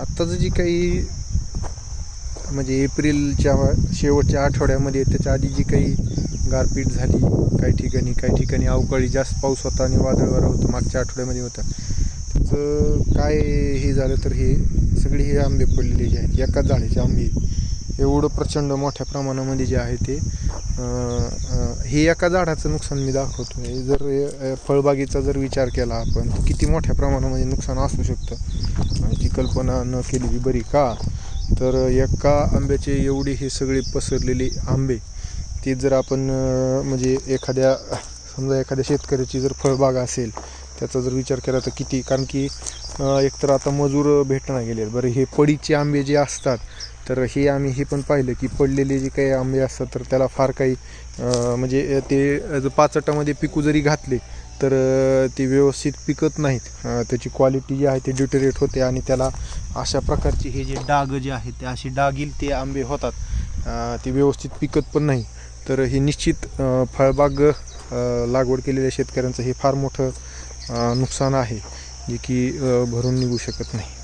आत्ताचं जी काही म्हणजे एप्रिलच्या शेवटच्या आठवड्यामध्ये त्याच्या आधी जी काही गारपीट झाली काही ठिकाणी काही ठिकाणी अवकाळी जास्त पाऊस होता आणि वादळ वारा होतं मागच्या आठवड्यामध्ये होता. त्याचं काय हे झालं तर हे सगळे हे आंबे पडलेले जे आहेत एकाच झाडाचे आंबे. एवढं प्रचंड मोठ्या प्रमाणामध्ये जे आहे ते हे एका झाडाचं नुकसान मी दाखवतो आहे जर फळबागेचा जर विचार केला आपण तर किती मोठ्या प्रमाणामध्ये नुकसान असू शकतं? याची कल्पना न केलेली बरी का? तर एका आंब्याचे एवढे हे सगळे पसरलेले आंबे ते जर आपण म्हणजे एखाद्या समजा एखाद्या शेतकऱ्याची जर फळबाग असेल त्याचा जर विचार केला तर किती? कारण की एकतर आता मजूर भेटणार गेले बरं हे पडीचे आंबे जे असतात तर हे आम्ही हे पण पाहिलं की पडलेले जे काही आंबे असतात तर त्याला फार काही म्हणजे ते जर पाचटामध्ये पिकू जरी घातले तर ते व्यवस्थित पिकत नाहीत. त्याची क्वालिटी जी आहे ते ड्युटरेट होते आणि त्याला अशा प्रकारचे हे जे डाग जे आहेत ते असे डागील ते आंबे होतात. ते व्यवस्थित पिकत पण नाही. तर हे निश्चित फळबाग लागवड केलेल्या शेतकऱ्यांचं हे फार मोठं नुकसान आहे जे की भरून निघू शकत नाही.